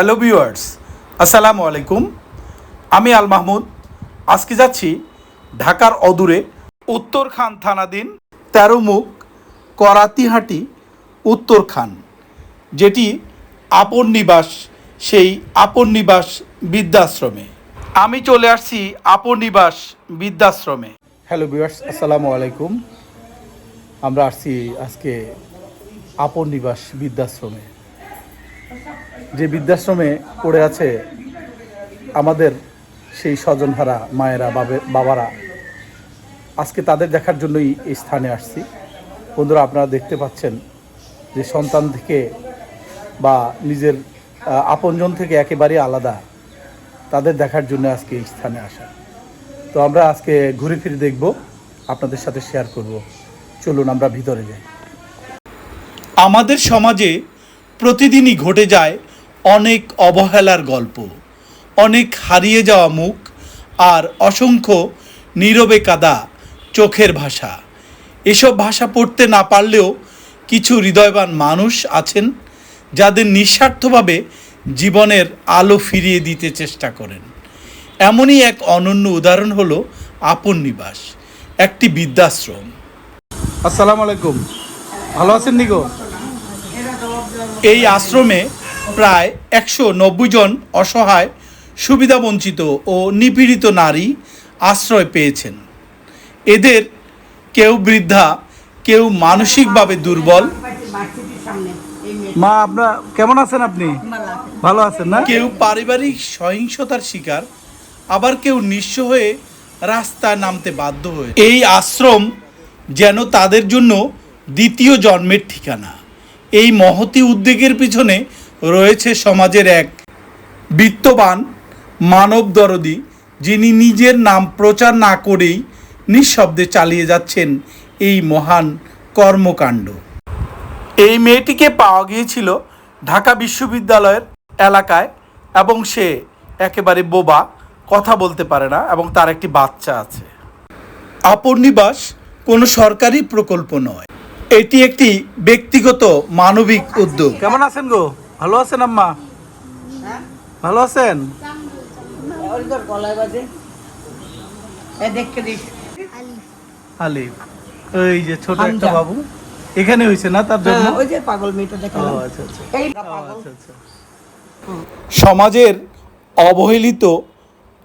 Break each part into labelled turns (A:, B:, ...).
A: Hello viewers, আসসালামু আলাইকুম। আমি আল মাহমুদ। আজকে যাচ্ছি ঢাকার অদূরে উত্তরখান থানাধীন তেরো মুখ করাতিহাটি উত্তরখান, যেটি আপন নিবাস, সেই আপন নিবাস বৃদ্ধাশ্রমে। আমি চলে আসছি আপন নিবাস বৃদ্ধাশ্রমে। হ্যালো ভিউয়ার্স, আসসালামু আলাইকুম। আমরা আসছি আজকে আপন নিবাস বৃদ্ধাশ্রমে। যে বৃদ্ধাশ্রমে পড়ে আছে আমাদের সেই স্বজনহারা মায়েরা, বাবে- বাবারা, আজকে তাদের দেখার জন্যই এই স্থানে আসছি। বন্ধুরা, আপনারা দেখতে পাচ্ছেন যে সন্তান থেকে বা নিজের আপনজন থেকে একেবারেই আলাদা তাদের দেখার জন্য আজকে এই স্থানে আসা। তো আমরা আজকে ঘুরে ফিরে দেখব, আপনাদের সাথে শেয়ার করব। চলুন আমরা ভিতরে যাই। আমাদের সমাজে প্রতিদিনই ঘটে যায় অনেক অবহেলার গল্প অনেক হারিয়ে যাওয়া মুখ আর অসংখ্য নীরবে কাদা চোখের ভাষা। এসব ভাষা পড়তে না পারলেও কিছু হৃদয়বান মানুষ আছেন যাদের নিঃস্বার্থভাবে জীবনের আলো ফিরিয়ে দিতে চেষ্টা করেন। এমনই এক অনন্য উদাহরণ হলো আপন নিবাস একটি বৃদ্ধাশ্রম। আসসালামু আলাইকুম। ভালো আছেন নিগো? এই আশ্রমে প্রায় একশো নব্বই জন অসহায় সুবিধাবঞ্চিত ও নিপীড়িত নারী আশ্রয় পেয়েছেন। এদের কেউ বৃদ্ধা কেউ মানসিকভাবে দুর্বল। মা আপনার কেমন আছেন আপনি? ভালো আছেন না? কেউ পারিবারিক সহিংসতার শিকার আবার কেউ নিঃস্ব হয়ে রাস্তায় নামতে বাধ্য হয়ে। এই আশ্রম যেন তাদের জন্য দ্বিতীয় জন্মের ঠিকানা। এই মহতি উদ্যোগের পিছনে রয়েছে সমাজের এক বিত্তবান মানব দরদি, যিনি নিজের নাম প্রচার না করেই নিঃশব্দে চালিয়ে যাচ্ছেন এই মহান কর্মকাণ্ড। এই মেয়েটিকে পাওয়া গিয়েছিল ঢাকা বিশ্ববিদ্যালয়ের এলাকায় এবং সে একেবারে বোবা, কথা বলতে পারে না এবং তার একটি বাচ্চা আছে। আপন নিবাস কোনো সরকারি প্রকল্প নয়। এটি একটি ব্যক্তিগত মানবিক উদ্যোগ। কেমন আছেন গো? ভালো আছেন আম্মা? ভালো আছেন?
B: ওর গলায় বাজে এ দেখতে দিস
A: আলিফ। এই যে ছোট একটা বাবু। এখানে হয়েছে না তার জন্য
B: হ্যাঁ, ওই যে পাগল মেয়েটা দেখালাম।
A: আচ্ছা আচ্ছা।
B: এই
A: ও,
B: পাগল।
A: আচ্ছা, আচ্ছা। সমাজের অবহেলিত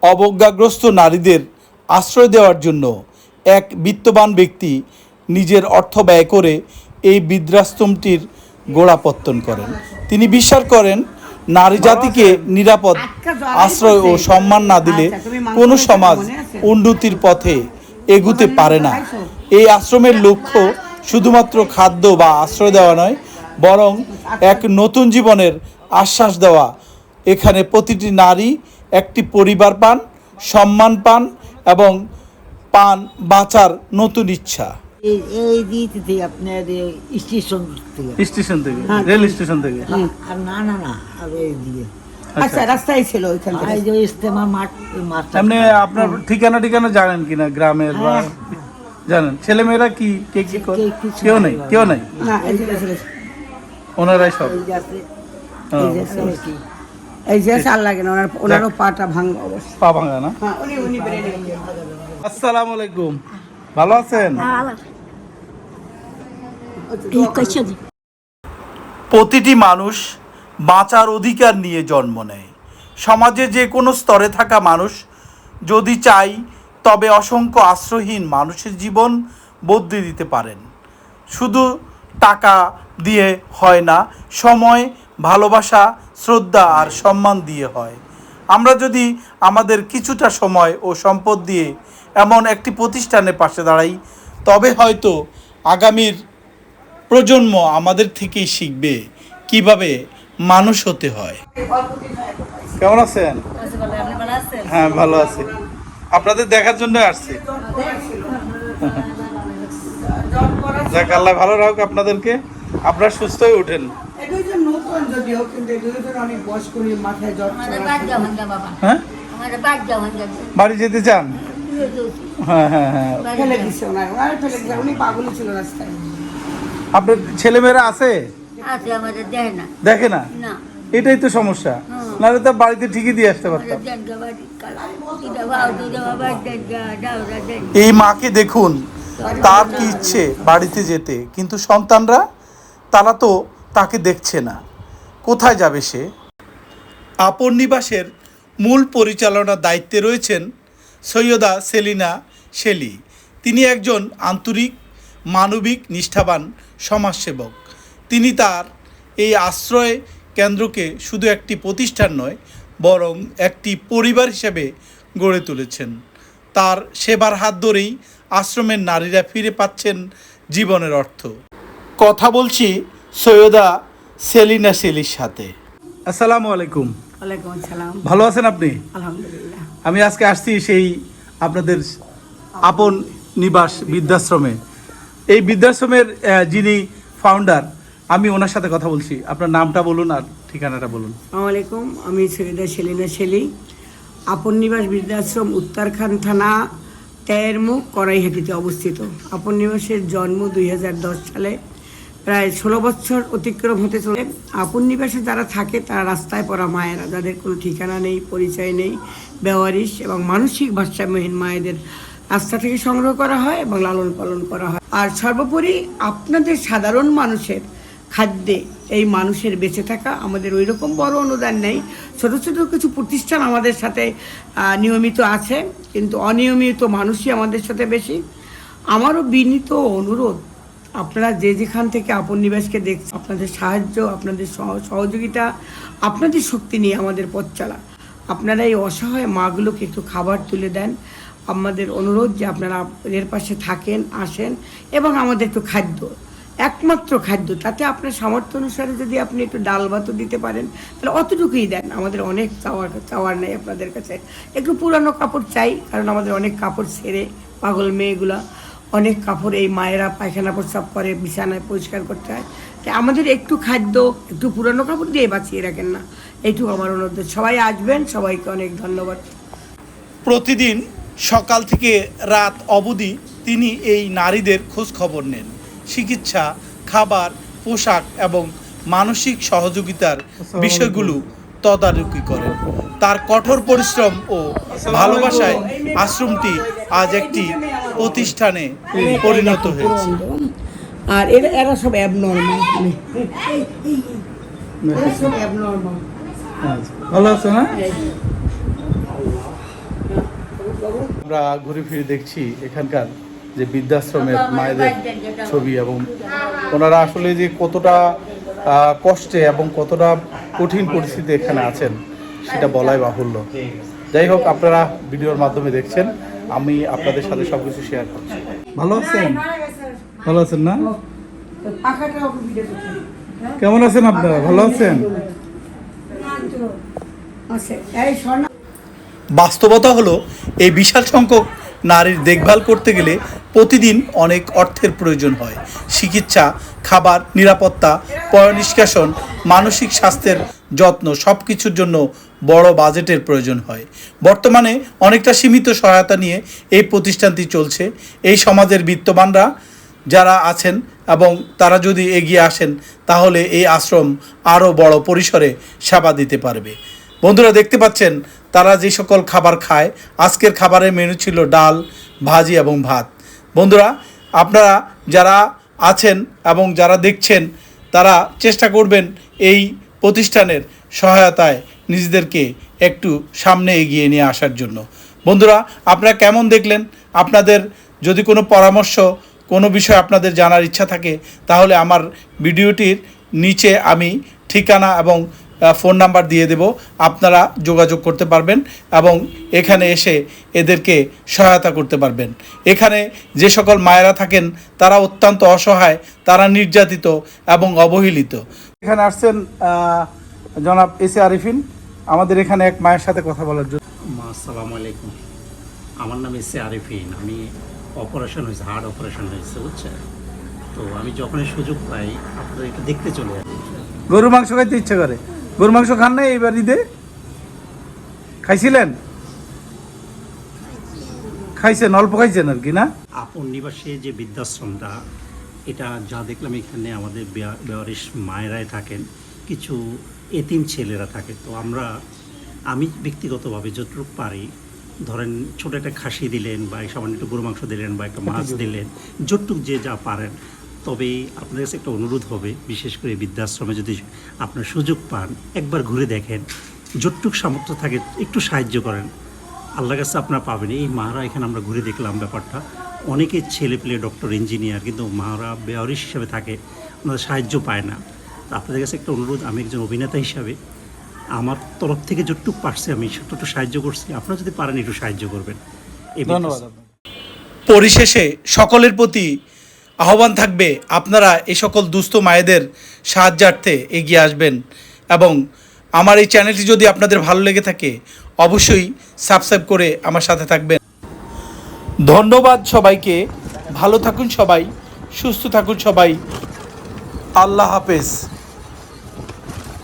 A: অবজ্ঞাগ্রস্ত নারীদের আশ্রয় দেওয়ার জন্য এক বিত্তবান ব্যক্তি নিজের অর্থ ব্যয় করে এই বৃদ্ধাশ্রমটির গোড়াপত্তন করেন। তিনি বিশ্বাস করেন নারী জাতিকে নিরাপদ আশ্রয় ও সম্মান না দিলে কোনো সমাজ উন্নতির পথে এগুতে পারে না। এই আশ্রমের লক্ষ্য শুধুমাত্র খাদ্য বা আশ্রয় দেওয়া নয় বরং এক নতুন জীবনের আশ্বাস দেওয়া। এখানে প্রতিটি নারী একটি পরিবার পান সম্মান পান এবং পান বাঁচার নতুন ইচ্ছা।
B: এই এই দিতে আপনার স্টেশন থেকে।
A: স্টেশন থেকে?
B: হ্যাঁ,
A: রেল স্টেশন থেকে?
B: আর না না না আর এই দিয়ে। আচ্ছা। রাস্তায় ছিল ওইখান থেকে। এই যে ইস্তেমা মাঠ মাঠ
A: এমনি আপনার ঠিকানা ঠিকানা জানেন কিনা গ্রামের বা জানেন? ছেলেমেয়েরা কি কে কি করে? কেউ নেই কেউ নেই?
B: না ছিল
A: ওনারাই সব।
B: এই যে চাল লাগে না ওনার ওনারও পাটা ভাঙা অবশ্য।
A: পা ভাঙা না?
B: হ্যাঁ
A: আসসালামু আলাইকুম। ভালো আছেন? প্রতিটি মানুষ বাঁচার অধিকার নিয়ে জন্ম নেয়। সমাজে যে কোনো স্তরে থাকা মানুষ যদি চাই তবে অসংখ্য আশ্রয়হীন মানুষের জীবন বদলে দিতে পারেন। শুধু টাকা দিয়ে হয় না, সময়, ভালোবাসা, শ্রদ্ধা আর সম্মান দিয়ে হয়। আমরা যদি আমাদের কিছুটা সময় ও সম্পদ দিয়ে এমন একটি প্রতিষ্ঠানের পাশে দাঁড়াই, তবে হয়তো আগামীর প্রজন্ম আমাদের থেকেই শিখবে কীভাবে মানুষ হতে হয়। কেমন আছেন? হ্যাঁ ভালো আছি। আপনাদের দেখার জন্য আসছি। যাক আল্লাহ ভালো রাখুক আপনাদেরকে। আপনারা সুস্থ হয়ে
C: বাবা।
A: হ্যাঁ? বাড়ি যেতে চান? হ্যাঁ হ্যাঁ হ্যাঁ।
B: উনি পাগলই ছিল রাস্তায়।
A: আপনার ছেলেমেয়েরা আছে?
C: আছে আমাদের দেয় না।
A: দেখে না? এটাই তো সমস্যা। নাহলে তো বাড়িতে ঠিকই দিয়ে আসতে পারতাম। এই মাকে দেখুন তার কি ইচ্ছে বাড়িতে যেতে? কিন্তু সন্তানরা তারা তো তাকে দেখছে না। কোথায় যাবে সে? আপন নিবাসের মূল পরিচালনার দায়িত্বে রয়েছেন সৈয়দা সেলিনা শেলি তিনি একজন আন্তরিক মানবিক নিষ্ঠাবান সমাজসেবক। তিনি তার এই আশ্রয় কেন্দ্রকে শুধু একটি প্রতিষ্ঠান নয় বরং একটি পরিবার হিসেবে গড়ে তুলেছেন। তার সেবার হাত ধরেই আশ্রমের নারীরা ফিরে পাচ্ছেন জীবনের অর্থ। কথা বলছি সৈয়দা সেলিনা সেলির সাথে। আসসালামু আলাইকুম। ভালো আছেন আপনি?
B: আলহামদুলিল্লাহ।
A: আমি আজকে আসছি সেই আপনাদের আপন নিবাস বৃদ্ধাশ্রমে। এই বৃদ্ধাশ্রমের যিনি ফাউন্ডার আমি ওনার সাথে কথা বলছি। আপনার নামটা বলুন আর ঠিকানাটা বলুন।
D: আলাইকুম, আমি সৈয়দা সেলিনা শেলি আপন নিবাস বৃদ্ধাশ্রম উত্তরখান থানা তেয়ের মুখ, কড়াইহাটিতে অবস্থিত। আপন নিবাসের জন্ম দুই হাজার দশ সালে। প্রায় ষোলো বছর অতিক্রম হতে চলে। আপন নিবাসে যারা থাকে, তারা রাস্তায় পড়া মায়েরা। যাদের কোনো ঠিকানা নেই, পরিচয় নেই, ব্যবহারিস এবং মানসিক ভারসাম্যহীন মায়েদের রাস্তা থেকে সংগ্রহ করা হয় এবং লালন পালন করা হয়। আর সর্বোপরি আপনাদের সাধারণ মানুষের খাদ্যে এই মানুষের বেঁচে থাকা আমাদের ওই রকম বড় অনুদান নেই। ছোট ছোট কিছু প্রতিষ্ঠান আমাদের সাথে নিয়মিত আছে, কিন্তু অনিয়মিত মানুষই আমাদের সাথে বেশি। আমারও বিনীত অনুরোধ, আপনারা যে যেখান থেকে আপন নিবাসকে দেখছেন আপনাদের সাহায্য, আপনাদের সহ- সহযোগিতা, আপনাদের শক্তি নিয়ে আমাদের পথ চলা। আপনারা এই অসহায় মাগুলোকে একটু খাবার তুলে দেন। আমাদের অনুরোধ যে আপনারা এর পাশে থাকেন, আসেন এবং আমাদের একটু খাদ্য, একমাত্র খাদ্য, তাতে আপনার সামর্থ্য অনুসারে যদি আপনি একটু ডাল ভাতও দিতে পারেন, তাহলে অতটুকুই দেন। আমাদের অনেক চাওয়ার চাওয়ার নেই আপনাদের কাছে। একটু পুরানো কাপড় চাই, কারণ আমাদের অনেক কাপড় ছেড়ে পাগল মেয়েগুলা, অনেক কাপড় এই মায়েরা পায়খানা প্রস্রাব করে, বিছানায় পরিষ্কার করতে হয়। তাই আমাদের একটু খাদ্য, একটু পুরানো কাপড় দিয়ে বাঁচিয়ে রাখেন না। এইটুকু আমার অনুরোধ। সবাই আসবেন, সবাইকে অনেক ধন্যবাদ।
A: প্রতিদিন সকাল থেকে রাত অবধি তিনি এই নারীদের খোঁজ খবর নেন। চিকিৎসা খাবার পোশাক এবং মানসিক সহযোগিতার বিষয়গুলো তদারকি করেন। তার কঠোর পরিশ্রম ও ভালোবাসায় আশ্রমটি আজ একটি প্রতিষ্ঠানে পরিণত হয়েছে।
D: আর এরা এরা সব অ্যাবনর্মাল এরা সব অ্যাবনর্মাল
A: ভালো আছে না? আমরা ঘুরে ফিরে দেখছি এখানকার যে বৃদ্ধাশ্রমের মায়েদের ছবি এবং ওনারা আসলে যে কতটা কষ্টে এবং কতটা কঠিন পরিস্থিতি এখানে আছেন সেটা বলাই বাহুল্য। যাই হোক আপনারা ভিডিওর মাধ্যমে দেখছেন আমি আপনাদের সাথে সব কিছু শেয়ার করছি। ভালো আছেন? ভালো আছেন না? কেমন আছেন আপনারা? ভালো আছেন?
D: আছে। এই স্বর্ণ
A: বাস্তবতা হলো, এই বিশাল সংখ্যক নারীর দেখভাল করতে গেলে প্রতিদিন অনেক অর্থের প্রয়োজন হয়। চিকিৎসা, খাবার, নিরাপত্তা পয় নিষ্কাশন মানসিক স্বাস্থ্যের যত্ন সব কিছুর জন্য বড় বাজেটের প্রয়োজন হয়। বর্তমানে অনেকটা সীমিত সহায়তা নিয়ে এই প্রতিষ্ঠানটি চলছে। এই সমাজের বিত্তবানরা যারা আছেন এবং তারা যদি এগিয়ে আসেন, তাহলে এই আশ্রম আরও বড় পরিসরে সেবা দিতে পারবে। বন্ধুরা দেখতে পাচ্ছেন, তারা যে সকল খাবার খায়, আজকের খাবারের মেনু ছিল ডাল, ভাজি এবং ভাত। বন্ধুরা, আপনারা যারা আছেন এবং যারা দেখছেন, তারা চেষ্টা করবেন এই প্রতিষ্ঠানের সহায়তায় নিজেদেরকে একটু সামনে এগিয়ে নিয়ে আসার জন্য। বন্ধুরা, আপনারা কেমন দেখলেন? আপনাদের যদি কোনো পরামর্শ, কোনো বিষয় আপনাদের জানার ইচ্ছা থাকে, তাহলে আমার ভিডিওটির নিচে আমি ঠিকানা এবং ফোন নাম্বার দিয়ে দেব। আপনারা যোগাযোগ করতে পারবেন এবং এখানে এসে এদেরকে সহায়তা করতে পারবেন। এখানে যে সকল মায়েরা থাকেন তারা অত্যন্ত অসহায় তারা নির্যাতিত এবং অবহেলিত। এখানে আসছেন জনাব এসে আরিফিন। আমাদের এখানে এক মায়ের সাথে কথা বলার জন্য।
E: আসসালামু আলাইকুম। আমার নাম এসে আরিফিন। আমি অপারেশন হয়েছে হার্ট অপারেশন হয়েছে বুঝছে তো আমি যখনই সুযোগ পাই আপনাদের একটু দেখতে চলে আসি।
A: গরু মাংস খাইতে ইচ্ছে করে? গরু মাংস খান না এইবার ঈদে খাইছিলেন? খাইছেন অল্প খাইছেন আর কি না?
E: আপন নিবাসে যে বৃদ্ধাশ্রমটা এটা যা দেখলাম এখানে আমাদের বেয়া- বেয়ারিশ মায়েরাই থাকেন কিছু এতিম ছেলেরা থাকে তো আমরা আমি ব্যক্তিগতভাবে যতটুকু পারি ধরেন ছোট একটা খাসি দিলেন বা সামান্য একটু গরু মাংস দিলেন বা একটা মাছ দিলেন যতটুক যে যা পারেন তবে আপনাদের কাছে একটা অনুরোধ হবে বিশেষ করে বৃদ্ধাশ্রমে যদি আপনার সুযোগ পান একবার ঘুরে দেখেন যতটুক সামর্থ্য থাকে একটু সাহায্য করেন। আল্লাহর কাছে আপনারা পাবেন। এই মারা এখানে আমরা ঘুরে দেখলাম ব্যাপারটা। অনেকে ছেলে পেলে ডক্টর ইঞ্জিনিয়ার কিন্তু মারা বেয়ারিশ হিসাবে থাকে ওনাদের সাহায্য পায় না। তো আপনাদের কাছে একটা অনুরোধ আমি একজন অভিনেতা হিসাবে আমার তরফ থেকে যতটুকু পারছি আমি ততটুকু সাহায্য করছি। আপনারা যদি পারেন একটু সাহায্য করবেন।
A: ধন্যবাদ পরিশেষে সকলের প্রতি আহ্বান থাকবে আপনারা এই সকল দুস্থ মায়েদের সাহায্যার্থে এগিয়ে আসবেন। এবং আমার এই চ্যানেলটি যদি আপনাদের ভালো লেগে থাকে, অবশ্যই সাবস্ক্রাইব করে আমার সাথে থাকবেন। ধন্যবাদ সবাইকে। ভালো থাকুন সবাই, সুস্থ থাকুন সবাই। আল্লাহ হাফেজ।